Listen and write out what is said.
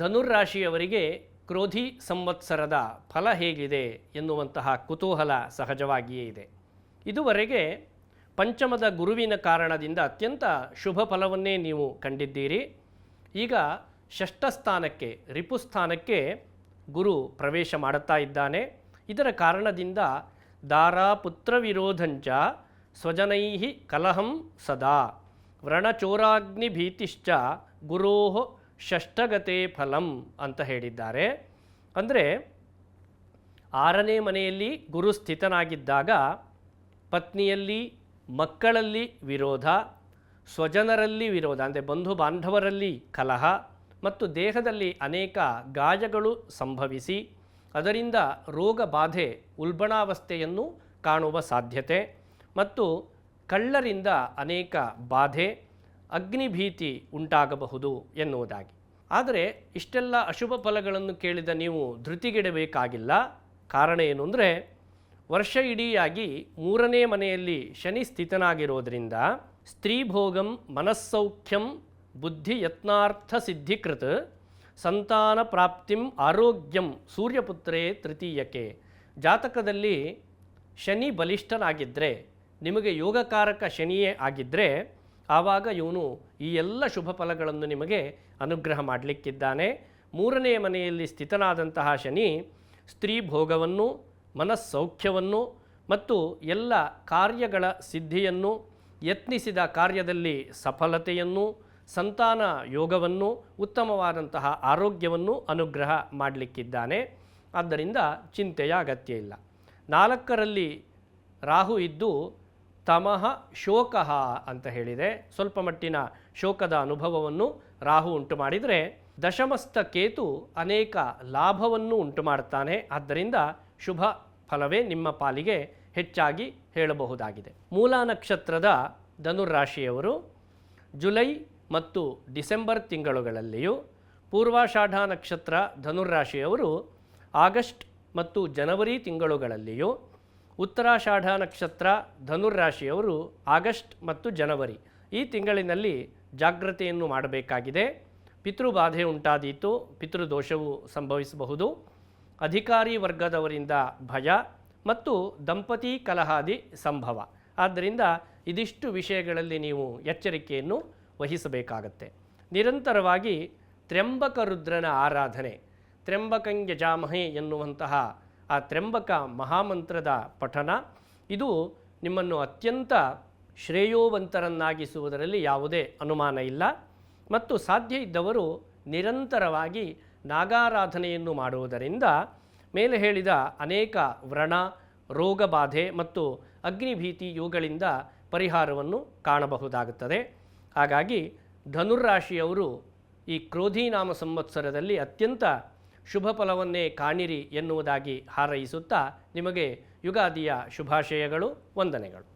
ಧನುರ್ರಾಶಿಯವರಿಗೆ ಕ್ರೋಧಿ ಸಂವತ್ಸರದ ಫಲ ಹೇಗಿದೆ ಎನ್ನುವಂತಹ ಕುತೂಹಲ ಸಹಜವಾಗಿಯೇ ಇದೆ. ಇದುವರೆಗೆ ಪಂಚಮದ ಗುರುವಿನ ಕಾರಣದಿಂದ ಅತ್ಯಂತ ಶುಭ ಫಲವನ್ನೇ ನೀವು ಕಂಡಿದ್ದೀರಿ. ಈಗ ಷಷ್ಠ ಸ್ಥಾನಕ್ಕೆ ರಿಪುಸ್ಥಾನಕ್ಕೆ ಗುರು ಪ್ರವೇಶ ಮಾಡುತ್ತಾ ಇದ್ದಾನೆ. ಇದರ ಕಾರಣದಿಂದ ದಾರಾ ಪುತ್ರ ವಿರೋಧಂಚ ಸ್ವಜನೈ ಕಲಹಂ ಸದಾ. ವ್ರಣಚೋರಾಗ್ನಿ ಭೀತಿಶ್ಚ ಗುರೋ ಷಷ್ಠಗತೆ ಫಲಂ ಅಂತ ಹೇಳಿದ್ದಾರೆ. ಅಂದರೆ ಆರನೇ ಮನೆಯಲ್ಲಿ ಗುರು ಸ್ಥಿತನಾಗಿದ್ದಾಗ ಪತ್ನಿಯಲ್ಲಿ ಮಕ್ಕಳಲ್ಲಿ ವಿರೋಧ, ಸ್ವಜನರಲ್ಲಿ ವಿರೋಧ, ಅಂದರೆ ಬಂಧು ಬಾಂಧವರಲ್ಲಿ ಕಲಹ ಮತ್ತು ದೇಹದಲ್ಲಿ ಅನೇಕ ಗಾಯಗಳು ಸಂಭವಿಸಿ ಅದರಿಂದ ರೋಗ ಬಾಧೆ, ಉಲ್ಬಣಾವಸ್ಥೆಯನ್ನು ಕಾಣುವ ಸಾಧ್ಯತೆ ಮತ್ತು ಕಳ್ಳರಿಂದ ಅನೇಕ ಬಾಧೆ ಅಗ್ನಿಭೀತಿ ಉಂಟಾಗಬಹುದು ಎನ್ನುವುದಾಗಿ. ಆದರೆ ಇಷ್ಟೆಲ್ಲ ಅಶುಭ ಫಲಗಳನ್ನು ಕೇಳಿದ ನೀವು ಧೃತಿಗೆಡಬೇಕಾಗಿಲ್ಲ. ಕಾರಣ ಏನು ಅಂದರೆ ವರ್ಷ ಇಡೀಯಾಗಿ ಮೂರನೇ ಮನೆಯಲ್ಲಿ ಶನಿ ಸ್ಥಿತನಾಗಿರೋದರಿಂದ ಸ್ತ್ರೀಭೋಗಂ ಮನಸ್ಸೌಖ್ಯಂ ಬುದ್ಧಿ ಯತ್ನಾರ್ಥ ಸಿದ್ಧಿಕೃತ್ ಸಂತಾನ ಪ್ರಾಪ್ತಿಂ ಆರೋಗ್ಯಂ ಸೂರ್ಯಪುತ್ರೇ ತೃತೀಯಕ್ಕೆ ಜಾತಕದಲ್ಲಿ ಶನಿ ಬಲಿಷ್ಠನಾಗಿದ್ದರೆ ನಿಮಗೆ ಯೋಗಕಾರಕ ಶನಿಯೇ ಆಗಿದ್ದರೆ ಆವಾಗ ಇವನು ಈ ಎಲ್ಲ ಶುಭ ಫಲಗಳನ್ನು ನಿಮಗೆ ಅನುಗ್ರಹ ಮಾಡಲಿಕ್ಕಿದ್ದಾನೆ. ಮೂರನೆಯ ಮನೆಯಲ್ಲಿ ಸ್ಥಿತನಾದಂತಹ ಶನಿ ಸ್ತ್ರೀ ಭೋಗವನ್ನು, ಮನಸ್ಸೌಖ್ಯವನ್ನು ಮತ್ತು ಎಲ್ಲ ಕಾರ್ಯಗಳ ಸಿದ್ಧಿಯನ್ನು, ಯತ್ನಿಸಿದ ಕಾರ್ಯದಲ್ಲಿ ಸಫಲತೆಯನ್ನು, ಸಂತಾನ ಯೋಗವನ್ನು, ಉತ್ತಮವಾದಂತಹ ಆರೋಗ್ಯವನ್ನು ಅನುಗ್ರಹ ಮಾಡಲಿಕ್ಕಿದ್ದಾನೆ. ಆದ್ದರಿಂದ ಚಿಂತೆಯ ಅಗತ್ಯ ಇಲ್ಲ. ನಾಲ್ಕರಲ್ಲಿ ರಾಹು ಇದ್ದು ತಮಃ ಶೋಕಃ ಅಂತ ಹೇಳಿದೆ. ಸ್ವಲ್ಪ ಮಟ್ಟಿನ ಶೋಕದ ಅನುಭವವನ್ನು ರಾಹು ಉಂಟು ಮಾಡಿದರೆ ದಶಮಸ್ಥ ಕೇತು ಅನೇಕ ಲಾಭವನ್ನು ಉಂಟು ಮಾಡ್ತಾನೆ ಆದ್ದರಿಂದ ಶುಭ ಫಲವೇ ನಿಮ್ಮ ಪಾಲಿಗೆ ಹೆಚ್ಚಾಗಿ ಹೇಳಬಹುದಾಗಿದೆ. ಮೂಲ ನಕ್ಷತ್ರದ ಧನುರಾಶಿಯವರು ಜುಲೈ ಮತ್ತು ಡಿಸೆಂಬರ್ ತಿಂಗಳುಗಳಲ್ಲಿಯೂ ಪೂರ್ವಾಷಾಢ ನಕ್ಷತ್ರ ಧನುರಾಶಿಯವರು ಆಗಸ್ಟ್ ಮತ್ತು ಜನವರಿ ತಿಂಗಳುಗಳಲ್ಲಿಯೂ ಉತ್ತರಾಷಾಢ ನಕ್ಷತ್ರ ಧನುರಾಶಿಯವರು ಆಗಸ್ಟ್ ಮತ್ತು ಜನವರಿ ಈ ತಿಂಗಳಿನಲ್ಲಿ ಜಾಗ್ರತೆಯನ್ನು ಮಾಡಬೇಕಾಗಿದೆ. ಪಿತೃಬಾಧೆ ಉಂಟಾದೀತು, ಪಿತೃದೋಷವು ಸಂಭವಿಸಬಹುದು. ಅಧಿಕಾರಿ ವರ್ಗದವರಿಂದ ಭಯ ಮತ್ತು ದಂಪತಿ ಕಲಹಾದಿ ಸಂಭವ. ಆದ್ದರಿಂದ ಇದಿಷ್ಟು ವಿಷಯಗಳಲ್ಲಿ ನೀವು ಎಚ್ಚರಿಕೆಯನ್ನು ವಹಿಸಬೇಕಾಗತ್ತೆ. ನಿರಂತರವಾಗಿ ತ್ರ್ಯಂಬಕ ರುದ್ರನ ಆರಾಧನೆ ತ್ರ್ಯಂಬಕಂಗ್ಯಜಾಮಹೆ ಎನ್ನುವಂತಹ ಆ ತ್ರ್ಯಂಬಕ ಮಹಾಮಂತ್ರದ ಪಠನ. ಇದು ನಿಮ್ಮನ್ನು ಅತ್ಯಂತ ಶ್ರೇಯೋವಂತರನ್ನಾಗಿಸುವುದರಲ್ಲಿ ಯಾವುದೇ ಅನುಮಾನ ಇಲ್ಲ. ಮತ್ತು ಸಾಧ್ಯ ಇದ್ದವರು ನಿರಂತರವಾಗಿ ನಾಗಾರಾಧನೆಯನ್ನು ಮಾಡುವುದರಿಂದ ಮೇಲೆ ಹೇಳಿದ ಅನೇಕ ವ್ರಣ, ರೋಗಬಾಧೆ ಮತ್ತು ಅಗ್ನಿಭೀತಿ ಇವುಗಳಿಂದ ಪರಿಹಾರವನ್ನು ಕಾಣಬಹುದಾಗುತ್ತದೆ. ಹಾಗಾಗಿ ಧನುರಾಶಿಯವರು ಈ ಕ್ರೋಧಿನಾಮ ಸಂವತ್ಸರದಲ್ಲಿ ಅತ್ಯಂತ ಶುಭ ಫಲವನ್ನೇ ಕಾಣಿರಿ ಎನ್ನುವುದಾಗಿ ಹಾರೈಸುತ್ತಾ ನಿಮಗೆ ಯುಗಾದಿಯ ಶುಭಾಶಯಗಳು ವಂದನೆಗಳು.